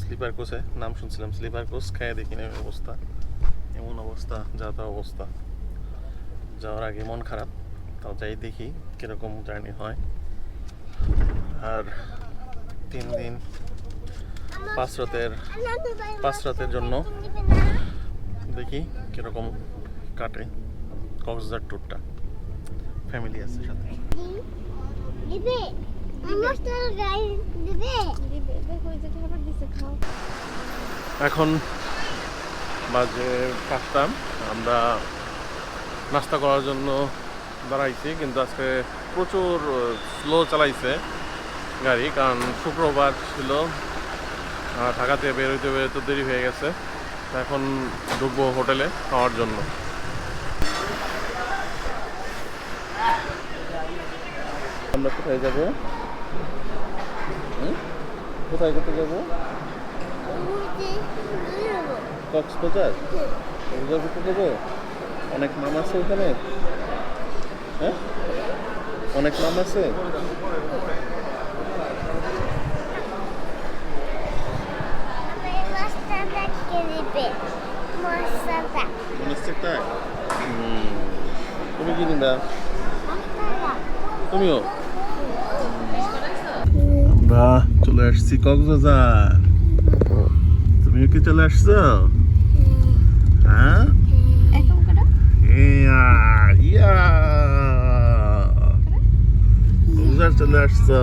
Sleeper কোচে নাম শুনছিলাম স্লিপার কোচ খেয়ে দেখি না অবস্থা। এমন অবস্থা, যা তা অবস্থা। যাওয়ার আগে মন খারাপ, তাও যাই দেখি কীরকম জার্নি হয়। আর তিন দিন পাঁচ রাতের পাঁচ রাতের জন্য দেখি কীরকম কাটে কক্সবাজার ট্যুরটা ফ্যামিলি আছে সাথে। এখন বাজে পাঁচটা। আমরা নাস্তা করার জন্য দাঁড়াইছি, কিন্তু আজকে প্রচুর স্লো চালাইছে গাড়ি, কারণ শুক্রবার ছিল। আর ঢাকা থেকে বেরোতে বেরোতে দেরি হয়ে গেছে। এখন ঢুকবো হোটেলে খাওয়ার জন্য। আমরা কোথায় যাব? কোথায় কোথায় যাব? কক্সবাজার? কক্সবাজার ঘুরতে যাব? অনেক নাম আছে ওখানে? হ্যাঁ? অনেক নাম আছে। তুমি কি নিবা? তুমিও? আমরা চলে আসছি কক্সবাজার। তুমিও কি চলে আসছো? হ্যাঁ? কক্সবাজার চলে আসছো।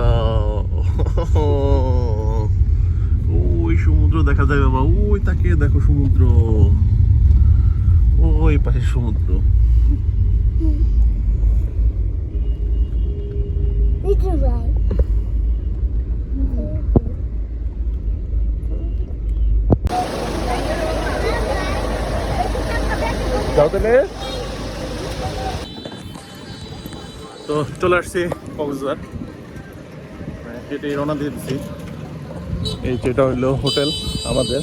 ওই সমুদ্র দেখা যায় বাবা ওই তাকিয়ে দেখো সমুদ্র। ওই পাশে সমুদ্র। ভাই। যাও তো চলে আসছি কক্সবাজার। হেঁটে রওনা দিয়ে দিচ্ছি এই যেটা হইল হোটেল আমাদের।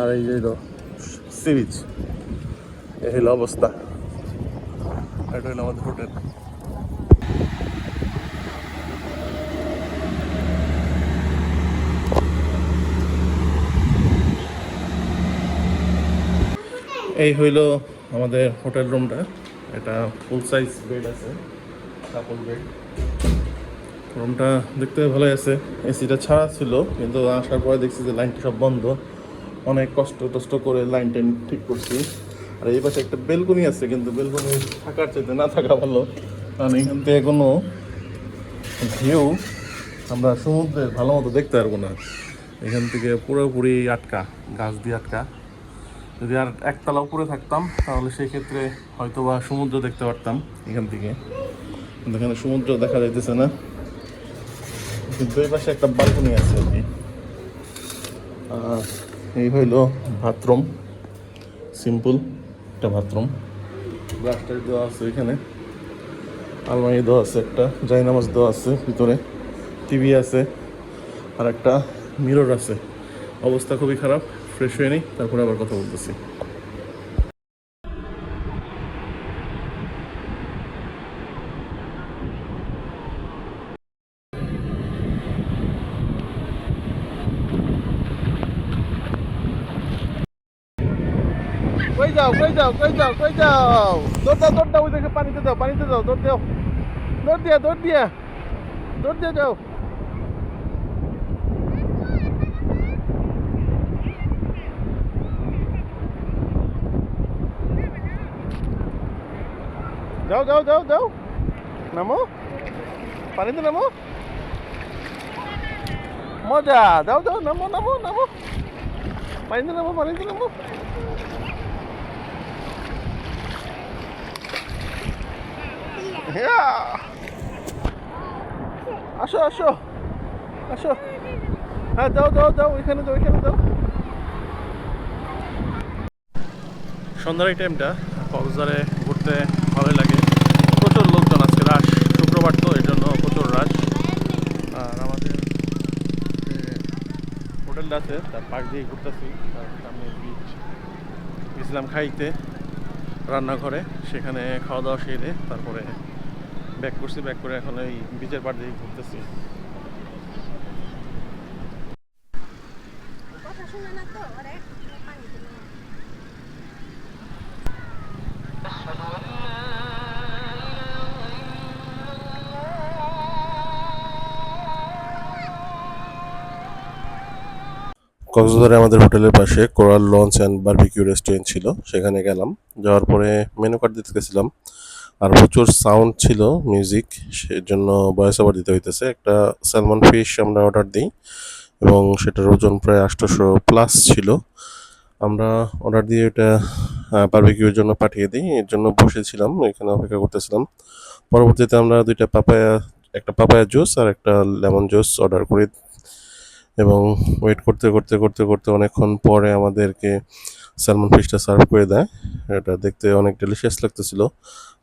আর এই যে সি বিচ এই হইল অবস্থা। এটা হইল আমাদের হোটেল। এই হইল আমাদের হোটেল রুমটা এটা ফুল সাইজ বেড আছে কাপল বেড রুমটা দেখতে ভালোই আছে। এসিটা ছাড়া ছিল, কিন্তু আসার পরে দেখছি যে লাইনটা সব বন্ধ। অনেক কষ্ট টষ্ট করে লাইন টাইন ঠিক করছি। আর এই পাশে একটা বেলকনি আছে, কিন্তু বেলকনি থাকার চাইতে না থাকা ভালো। কারণ এখান থেকে কোনো ভিউ আমরা সমুদ্রের ভালো মতো দেখতে পারব না। এখান থেকে পুরোপুরি আটকা, গাছ দিয়ে আটকা। যদি আর একতলা উপরে থাকতাম, তাহলে সেই ক্ষেত্রে হয়তো বা সমুদ্র দেখতে পারতাম এখান থেকে। এখানে সমুদ্র দেখা যাইতেছে না। এই পাশে একটা বালকনি আছে আর কি। আর এই হইল বাথরুম সিম্পল একটা বাথরুম ব্রাশটার দেওয়া আছে এখানে। আলমারি দেওয়া আছে একটা। জায়নামাজ দেওয়া আছে ভিতরে। টিভি আছে। আর একটা মিরর আছে। অবস্থা খুবই খারাপ। ফ্রেশ হয়ে নিই, তারপরে আবার কথা বলতেছি। কই যাও কই যাও কই যাও কই যাও। দৌড় দাও দৌড় দাও, ওই দেখে পানিতে যাও পানিতে যাও দৌড় দাও। দৌড় দিয়া দৌড় দিয়া। দৌড় দিয়ে যাও। যাও যাও যাও যাও। নামো। পানিতে নামো। মজা। যাও যাও, নামো নামো নামো। পানিতে নামো পানিতে নামো. আসো আসো। আসো। হ্যাঁ যাও যাও যাও। ওইখানে যাও ওইখানে যাও। সন্ধ্যার এই টাইমটা কক্সবাজারে ঘুরতে ভালোই লাগে প্রচুর লোকজন আজকে রাশ শুক্রবার তো এই জন্য প্রচুর রাশ আর আমাদের হোটেলটা আছে, তার পাশ দিয়ে ঘুরতেছি, তার সামনে বিচ গেছিলাম খাইতে, রান্নাঘরে, সেখানে খাওয়া দাওয়া সেরে তারপরে ব্যাক করছি ব্যাক করে এখন এই বিচের পাড় দিয়ে ঘুরতেছি। কক্সবাজারে আমাদের হোটেলের পাশে coral lunch and barbecue restaurant ছিল, সেখানে গেলাম। যাওয়ার পরে মেনু কার্ড দিতে গেছিলাম, আর প্রচুর সাউন্ড ছিল, মিউজিক, সেজন্য ভয়েস ওভার দিতে হইতেছে। একটা স্যালমন ফিশ আমরা অর্ডার দিই এবং সেটার ওজন প্রায় আটশোশো প্লাস ছিল। আমরা অর্ডার দিয়ে এটা বারবিকিউর জন্য পাঠিয়ে দিই, এর জন্য বসেছিলাম, এখানে অপেক্ষা করতেছিলাম। পরবর্তীতে আমরা দুইটা পাপায়া, একটা পাপায়া জুস আর একটা লেমন জুস অর্ডার করি। এবং ওয়েট করতে করতে করতে করতে অনেকক্ষণ পরে আমাদেরকে স্যালমন ফিশটা সার্ভ করে দেয়। এটা দেখতে অনেক ডেলিশিয়াস লাগতেছিল।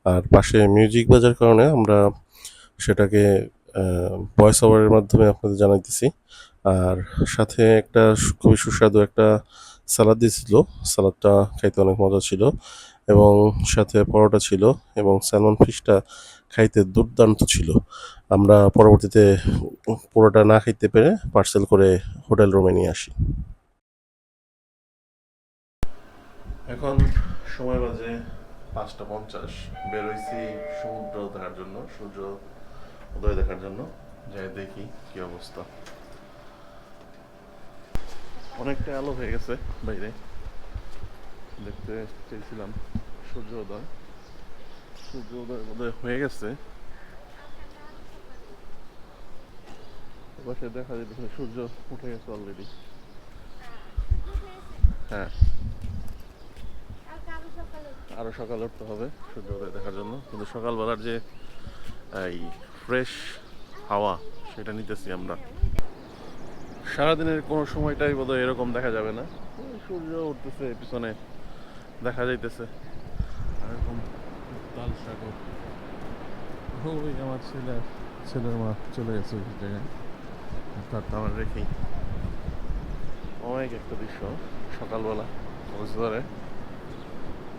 আর পাশে মিউজিক বাজার কারণে আমরা সেটাকে ভয়েস ওভারের মাধ্যমে আপনাদের জানাইতেছি। আর সাথে একটা খুবই সুস্বাদু একটা সালাদ দিয়েছিল সালাদটা খাইতে অনেক মজা ছিল। এবং সাথে পরোটা ছিল এবং স্যালমন ফিশটা খাইতে দুর্দান্ত ছিল। আমরা পরবর্তীতে পুরোটা না খাইতে পেরে পার্সেল করে হোটেল রুমে নিয়ে আসি। এখন সময় বাজে পাঁচটা পঞ্চাশ। বেরোইছি সমুদ্র দেখার জন্য, সূর্য উদয় দেখার জন্য। যাই দেখি কি অবস্থা। অনেকটা আলো হয়ে গেছে বাইরে। দেখতে চেয়েছিলাম সূর্য উদয়। সূর্য উদয় উদয় হয়ে গেছে এপাশে দেখা যেতেছে সূর্য উঠে গেছে অলরেডি হ্যাঁ আরও সকাল উঠতে হবে? সূর্য উদয় দেখার জন্য কিন্তু সকালবেলার যে এই ফ্রেশ হাওয়া সেটা নিতেছি আমরা। সারাদিনের কোনো সময়টাই বোধহয় এরকম দেখা যাবে না। সূর্য উঠতেছে পিছনে দেখা যাইতেছে। এরকম লাল সাগর ওই আমার ছেলে ছেলের মা চলে গেছে ওই জায়গায় তার তো আমার রেখেই অনেক একটা দৃশ্য সকালবেলা কক্সবাজারে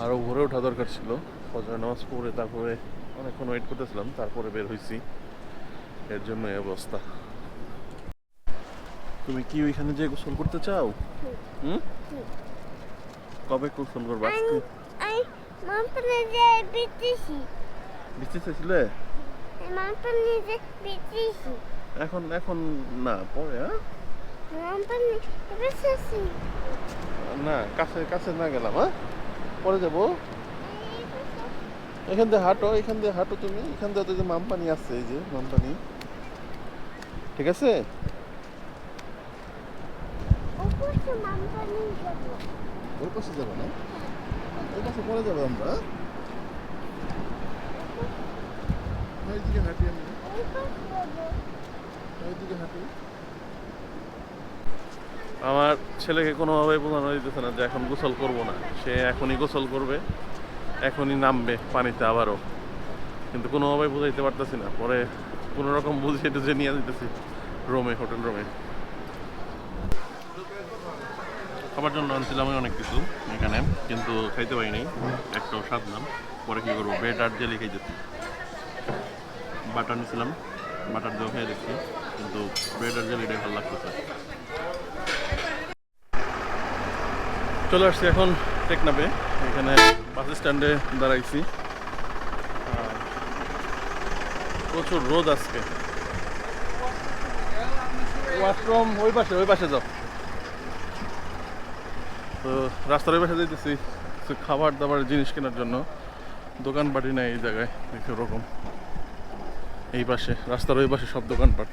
আরও ভোরে ওঠা দরকার ছিল ফজর নামাজ পড়ে তারপরে অনেকক্ষণ ওয়েট করতেছিলাম তারপরে বের হয়েছি এর জন্য এই অবস্থা তুমি কি ওইখানে যে গোসল করতে চাও হুম কবে গোসল করবা বিতেছি বৃষ্টি চাইছিলে মামপানে যে বিতেছি এখন এখন না পরে হ্যাঁ বিতেছি না কাছে কাছে না গেলাম হ্যাঁ পরে যাব এখান দিয়ে হাঁটো এখান দিয়ে হাঁটো তুমি এখান দিয়ে তো যে মামপানি আছে এই যে মামপানি ঠিক আছে? ওই পাশে যাব না পাশে পরে যাব আমরা। ওইদিকে হাঁটি আমি। ওই ওইদিকে হাঁটি। আমার ছেলেকে কোনোভাবে বোঝানো দিতেছে না যে এখন গোসল করব না। সে এখনই গোসল করবে, এখনই নামবে পানিতে আবারও। কিন্তু কোনোভাবে বুঝাইতে পারতেছি না। পরে কোনো রকম বুঝিয়ে টুঝে নিয়ে দিতেছি রোমে, হোটেল রোমে। খাবার জন্য আনছিলাম অনেক কিছু এখানে, কিন্তু খাইতে পারিনি। একটাও স্বাদ নাম পরে কি করব? ব্রেড আর জেলি খাইতেছি। বাটার নিছিলাম। বাটার দিয়েও খেয়ে দেখছি, কিন্তু ব্রেড আর জেলিটাই ভালো লাগতেছে। চলে আসছি এখন টেকনাপে এখানে বাস স্ট্যান্ডে দাঁড়াইছি। প্রচুর রোদ আজকে। ওয়াশরুম ওই পাশে ওই পাশে যাও। তো রাস্তার ওই পাশে যাইতেছি, কিছু খাবার দাবার, জিনিস কেনার জন্য। দোকানপাটি নাই এই জায়গায়, দেখি ওরকম। এই পাশে, রাস্তার ওই পাশে সব দোকানপাট।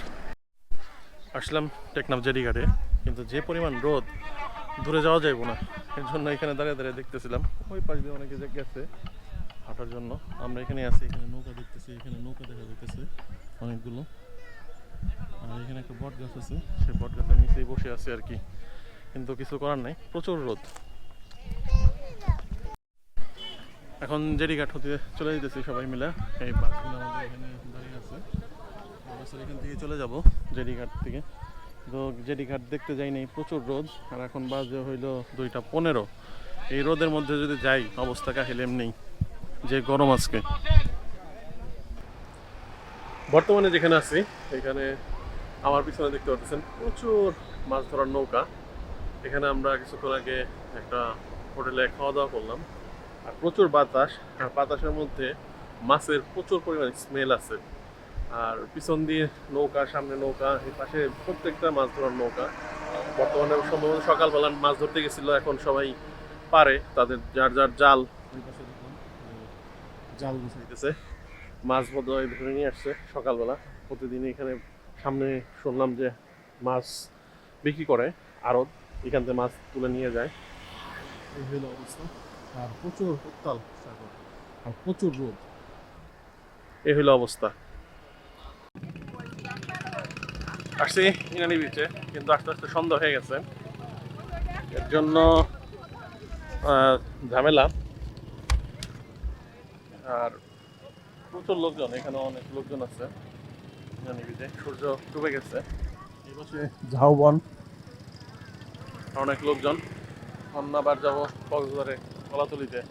আসলাম টেকনাফ জেডিঘাটে কিন্তু যে পরিমাণ রোদ, দূরে যাওয়া যাইব না। এর জন্য এখানে দাঁড়িয়ে দাঁড়িয়ে দেখতেছিলাম। ওই পাশ দিয়ে অনেকে যে গেছে হাঁটার জন্য, আমরা এখানে আছি, এখানে নৌকা দেখতেছি, এখানে নৌকা দেখা যাইতেছে অনেকগুলো। আর এখানে একটা বট গাছ আছে সেই বট গাছের নিচেই বসে আছি আর কি। কিন্তু কিছু করার নাই। প্রচুর রোদ। এখন জেডিঘাট হতে চলে যেতেছি সবাই মিলে। এই বাসগুলো আমাদের এখানে দাঁড়িয়ে আছে। বাসের এখান থেকে চলে যাব জেডিঘাট থেকে। তো জেডিঘাট দেখতে যাই নাই, প্রচুর রোদ। আর এখন বাজে হইল দুইটা পনেরো। এই রোদের মধ্যে যদি যাই, অবস্থা কাহিল এমনি। যে গরম আজকে। বর্তমানে যেখানে আছি, এখানে আমার পিছনে দেখতে পাচ্ছেন প্রচুর মাছ ধরার নৌকা। এখানে আমরা কিছুক্ষণ আগে একটা হোটেলে খাওয়া দাওয়া করলাম। আর প্রচুর বাতাস, আর বাতাসের মধ্যে মাছের প্রচুর পরিমাণে স্মেল আছে। আর পিছন দিয়ে নৌকা, সামনে নৌকা, এই পাশে প্রত্যেকটা মাছ ধরার নৌকা। বর্তমানে সম্ভবত সকালবেলা মাছ ধরতে গেছিল, এখন সবাই পারে। তাদের যার যার জাল জাল গুছাইতেছে মাছ বোধহয় ধরে নিয়ে আসছে সকালবেলা। প্রতিদিন এখানে সামনে শুনলাম যে মাছ বিক্রি করে আড়ত। এখান থেকে মাছ তুলে নিয়ে যায়। এই হলো অবস্থা। আর প্রচুর উত্তাল সাগর। আর প্রচুর রোদ। এই হলো অবস্থা। আসছি ইনানি বিচে কিন্তু আস্তে আস্তে সন্ধ্যা হয়ে গেছে। এর জন্য ঝামেলা। আর প্রচুর লোকজন এখানে অনেক লোকজন আছে। ইনানি বিচে সূর্য ডুবে গেছে। এই পাশে ঝাউবন। অনেক লোকজন। আবার যাব কক্সবাজারে কলাতলিতে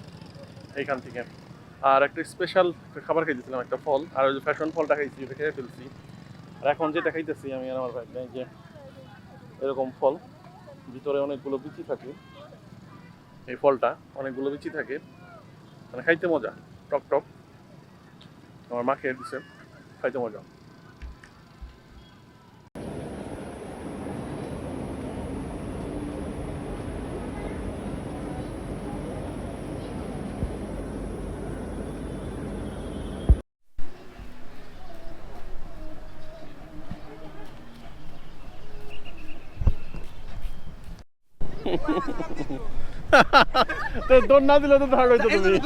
এইখান থেকে। আর একটা স্পেশাল খাবার খাইতেছিলাম, একটা ফল। আর ওই যে ফ্যাশন ফলটা খাইছি, ওটা খেয়ে ফেলছি। আর এখন যেটা খাইতেছি আমি আর আমার ভাই যে এরকম ফল, ভিতরে অনেকগুলো বিচি থাকে। এই ফলটা অনেকগুলো বিচি থাকে। মানে খাইতে মজা, টক টক। আমার মা খেয়ে দিছে, খাইতে মজা। তো দৌড় না দিলে তো ধরা হইতো তুমি।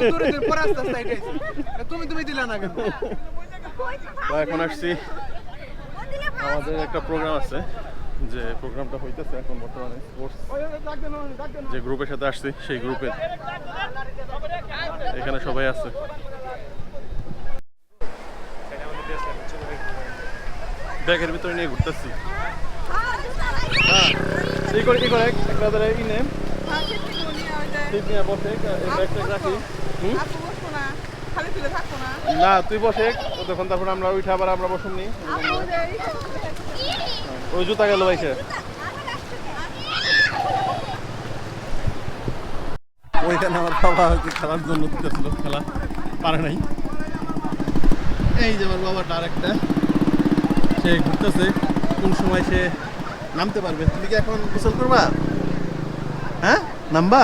তুমি তুমি দিলা না কেন? এখন আসছি। আমাদের একটা প্রোগ্রাম আছে যে প্রোগ্রামটা হইতেছে এখন বর্তমানে স্পোর্টস যে গ্রুপের সাথে আসছি সেই গ্রুপে এখানে সবাই আছে। ব্যাগের ভিতরে নিয়ে ঘুরতেছি। হ্যাঁ। এই করে কি করে একটা ই নেম ঠিক নিয়ে বসে এই ব্যাগটা রাখি না না। তুই বসে তখন তারপর আমরা উঠে আবার আমরা বসুন নি। ওই জুতা গেল ভাইসে ওইখানে আমার বাবা হচ্ছে খেলার জন্য দিতেছিল খেলা পারে নাই। এই যে আমার বাবাটা আরেকটা সে ঘুরতেছে কোন সময় সে নামতে পারবে। তুমি কি এখন গোসল করবা? হ্যাঁ? নামবা?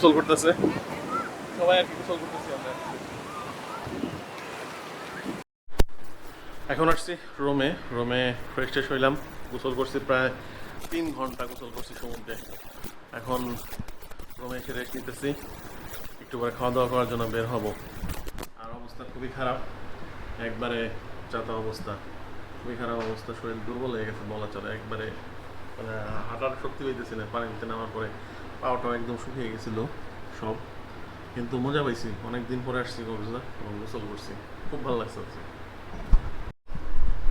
গোসল করতেছে। সবাই আর কি গোসল করতেছি আমরা। এখন আসছি রোমে। রোমে ফ্রেশ ট্রেশ হইলাম। গোসল করছি প্রায় তিন ঘণ্টা গোসল করছি সমুদ্রে। এখন রোমে এসে রেস্ট নিতেছি। একটু পরে খাওয়া দাওয়া করার জন্য বের হব। আর অবস্থা খুবই খারাপ। একবারে যাতা অবস্থা। খুবই খারাপ অবস্থা। শরীর দুর্বল হয়ে গেছে বলা চলে। একবারে মানে হাঁটার শক্তি পাইতেছি না পানিতে নামার পরে। পাওয়াটাও একদম শুকিয়ে গেছিল সব। কিন্তু মজা পাইছি অনেক দিন পরে আসছি কক্সবাজার এবং গোসল করছি। খুব ভালো লাগছে আজকে।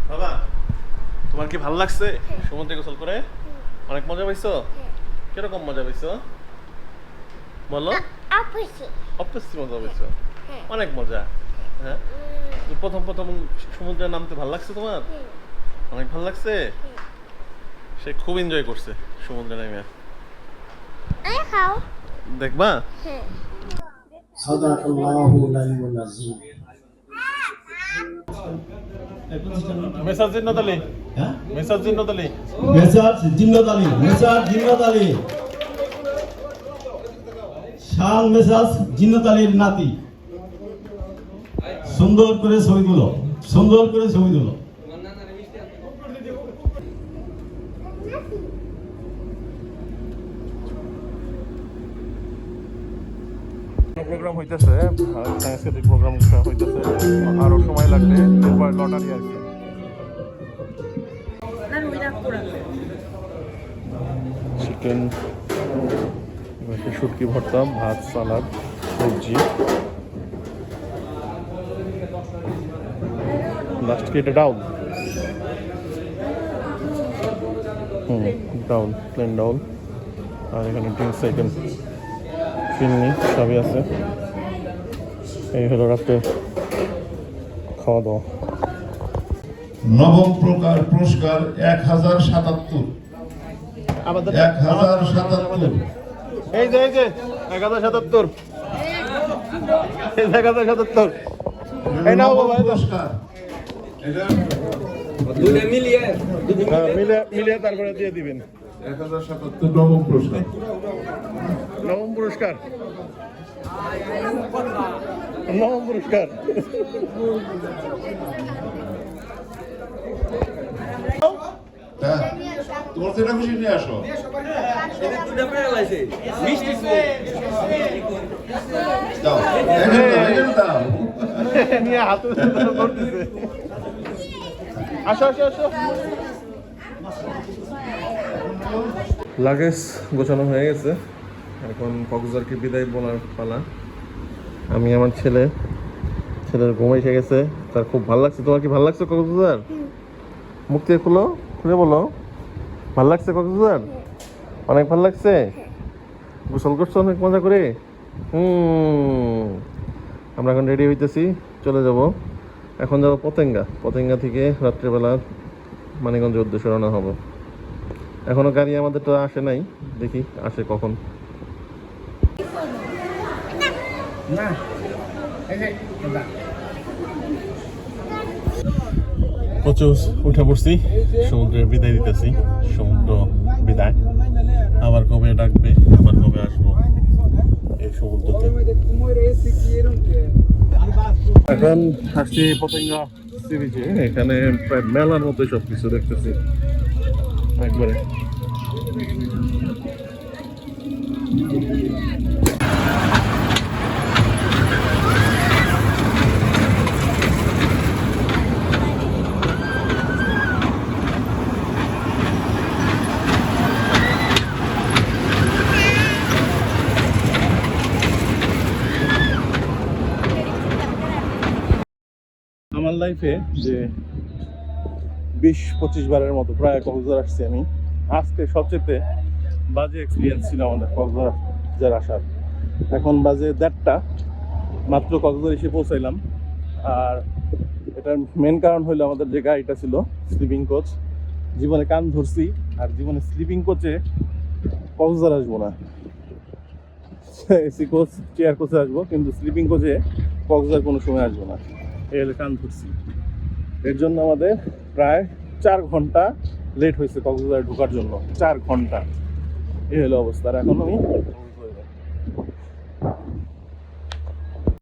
বাবা তোমার কি ভালো লাগছে? সমুদ্রে গোসল করে? অনেক মজা পাইছো? কীরকম মজা পাইছো? বলো। অপ্রস্তি মজা পাইছো? হ্যাঁ। অনেক মজা। হ্যাঁ? প্রথম প্রথম সমুদ্রে নামতে ভালো লাগছে তোমার? অনেক ভালো লাগছে? সে খুব এনজয় করছে সমুদ্রে নেমে দেখবা? হ্যাঁ। হ্যাঁ? নাতি। সুন্দর করে ছবি তুলো সুন্দর করে ছবি তুলো। প্রোগ্রাম হইতেছে সাংস্কৃতিক প্রোগ্রাম হইতেছে। আরও সময় লাগবে এরপর লটারি আর কি। চিকেন শুটকি ভর্তা, ভাত, সালাদ, সবজি। লাস্ট কি down hmm down plane down আর এখানে ড্রিঙ্কস আইটেম ফিলনি সবই আছে। এই হলো রাত্রে খাওয়া দাওয়া নবম প্রকার পুরস্কার এক হাজার সাতাত্তর। এক হাজার সাতাত্তর। এই যে এই যে এক হাজার সাতাত্তর। এই এক হাজার সাতাত্তর। এই নাও বাবা। পুরস্কার। হ্যাঁ, মিলে মিলে তারপরে দিয়ে দিবেন। এক হাজার সাতাত্তর নবম পুরস্কার। নবম পুরস্কার। নবম পুরস্কার। হ্যাঁ তোমার যেটা খুশি নিয়ে আসো। দাও এখানে দাও এখানে দাও। নিয়ে হাতে আসো আসো আসো। লাগেজ গোছানো হয়ে গেছে। এখন কক্সবাজারকে বিদায় বলার পালা। আমি আমার ছেলে ছেলের ঘুম এসে গেছে। তার খুব ভালো লাগছে। তোমার কি ভালো লাগছে কক্সবাজার? মুখ থেকে খুলো খুলে বলো। ভালো লাগছে কক্সবাজার? অনেক ভালো লাগছে? গোসল করছ অনেক মজা করে? হুম। আমরা এখন রেডি হইতেছি। চলে যাব। এখন যাব পতেঙ্গা। পতেঙ্গা থেকে রাত্রেবেলা মানিকগঞ্জের উদ্দেশ্যে রওনা হব। এখনও গাড়ি আমাদের তো আসে নাই। দেখি আসে কখন। প্রচুর উঠে পড়ছি সমুদ্রের বিদায় দিতেছি সমুদ্র বিদায়। আবার কবে ডাকবে আবার কবে আসব এই সমুদ্রতে। এখন আসছি পতেঙ্গা সি বিচে এখানে প্রায় মেলার মতো সব কিছু দেখতেছি একবারে আমার লাইফে যে বিশ পঁচিশ বারের মতো প্রায় কক্সবাজার আসছি আমি। আজকে সবচেয়ে বাজে এক্সপিরিয়েন্স ছিল আমাদের কক্সবাজার আসার। এখন বাজে দেড়টা, মাত্র কক্সবাজার এসে পৌঁছাইলাম। আর এটার মেন কারণ হলো আমাদের যে গাড়িটা ছিল স্লিপিং কোচ জীবনে কান ধরছি আর জীবনে স্লিপিং কোচে কক্সবাজার আসব না। এসি কোচ চেয়ার কোচে আসব, কিন্তু স্লিপিং কোচে কক্সবাজার কোনো সময় আসব না। হলো কান ধরছি। এর জন্য আমাদের প্রায় চার ঘণ্টা লেট হয়েছে কক্সবাজার ঢোকার জন্য। চার ঘণ্টা। এই হলো অবস্থা। এখন আমি